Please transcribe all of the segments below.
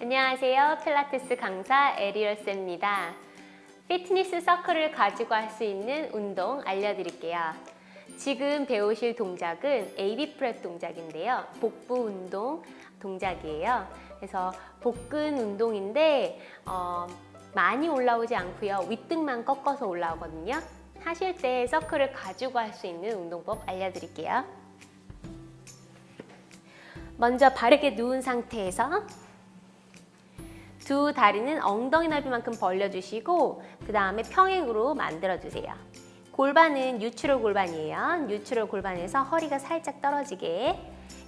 안녕하세요. 필라테스 강사 에리얼스입니다. 피트니스 서클을 가지고 할 수 있는 운동 알려드릴게요. 지금 배우실 동작은 AB 프랩 동작인데요. 복부 운동 동작이에요. 그래서 복근 운동인데 어, 많이 올라오지 않고요. 윗등만 꺾어서 올라오거든요. 하실 때 서클을 가지고 할 수 있는 운동법 알려드릴게요. 먼저 바르게 누운 상태에서 두 다리는 엉덩이 넓이만큼 벌려주시고 그 다음에 평행으로 만들어주세요. 골반은 뉴트럴 골반이에요. 뉴트럴 골반에서 허리가 살짝 떨어지게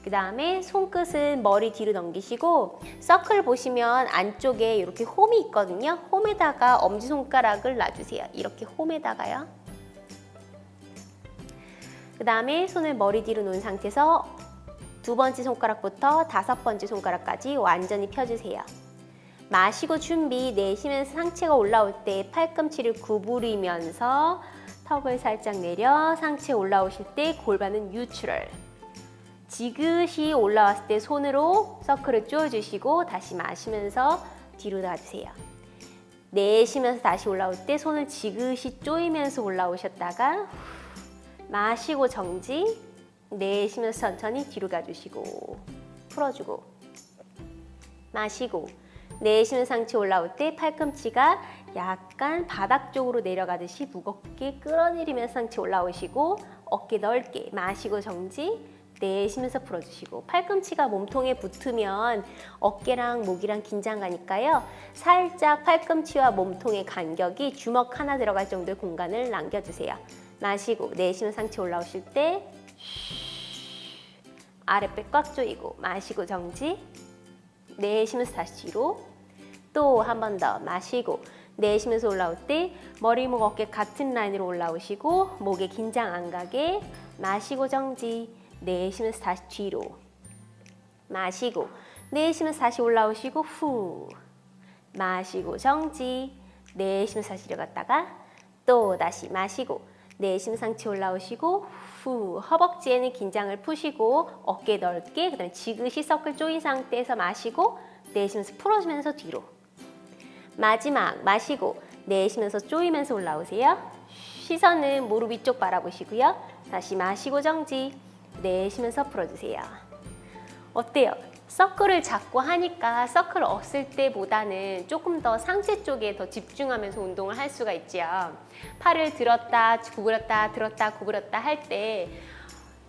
그 다음에 손끝은 머리 뒤로 넘기시고 서클 보시면 안쪽에 이렇게 홈이 있거든요. 홈에다가 엄지손가락을 놔주세요. 이렇게 홈에다가요. 그 다음에 손을 머리 뒤로 놓은 상태에서 두 번째 손가락부터 다섯 번째 손가락까지 완전히 펴주세요. 마시고 준비 내쉬면서 상체가 올라올 때 팔꿈치를 구부리면서 턱을 살짝 내려 상체 올라오실 때 골반은 뉴트럴 지그시 올라왔을 때 손으로 서클을 쪼여주시고 다시 마시면서 뒤로 놔주세요. 내쉬면서 다시 올라올 때 손을 지그시 쪼이면서 올라오셨다가 마시고 정지 내쉬면서 천천히 뒤로 가주시고 풀어주고 마시고 내쉬는 상체 올라올 때 팔꿈치가 약간 바닥 쪽으로 내려가듯이 무겁게 끌어내리면서 상체 올라오시고 어깨 넓게 마시고 정지 내쉬면서 풀어주시고 팔꿈치가 몸통에 붙으면 어깨랑 목이랑 긴장 가니까요. 살짝 팔꿈치와 몸통의 간격이 주먹 하나 들어갈 정도의 공간을 남겨주세요. 마시고 내쉬면 상체 올라오실 때 아랫배 꽉 조이고 마시고 정지 내쉬면서 다시 뒤로 또 한 번 더 마시고 내쉬면서 올라올 때 머리, 목, 어깨 같은 라인으로 올라오시고 목에 긴장 안 가게 마시고 정지. 내쉬면서 다시 뒤로 마시고 내쉬면서 다시 올라오시고 후 마시고 정지. 내쉬면서 다시 내려갔다가 또 다시 마시고 내쉬면 상체 올라오시고 후 허벅지에는 긴장을 푸시고 어깨 넓게 그다음에 지그시 서클 조인 상태에서 마시고 내쉬면서 풀어주면서 뒤로 마지막 마시고 내쉬면서 조이면서 올라오세요 시선은 무릎 위쪽 바라보시고요 다시 마시고 정지 내쉬면서 풀어주세요 어때요? 서클을 잡고 하니까 서클 없을 때보다는 조금 더 상체 쪽에 더 집중하면서 운동을 할 수가 있지요. 팔을 들었다 구부렸다 들었다 구부렸다 할 때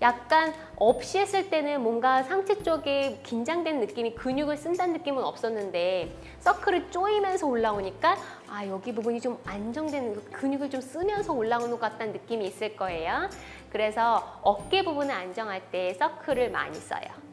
약간 없이 했을 때는 뭔가 상체 쪽에 긴장된 느낌이 근육을 쓴다는 느낌은 없었는데 서클을 조이면서 올라오니까 아 여기 부분이 좀 안정된 근육을 좀 쓰면서 올라오는 것 같다는 느낌이 있을 거예요. 그래서 어깨 부분을 안정할 때 서클을 많이 써요.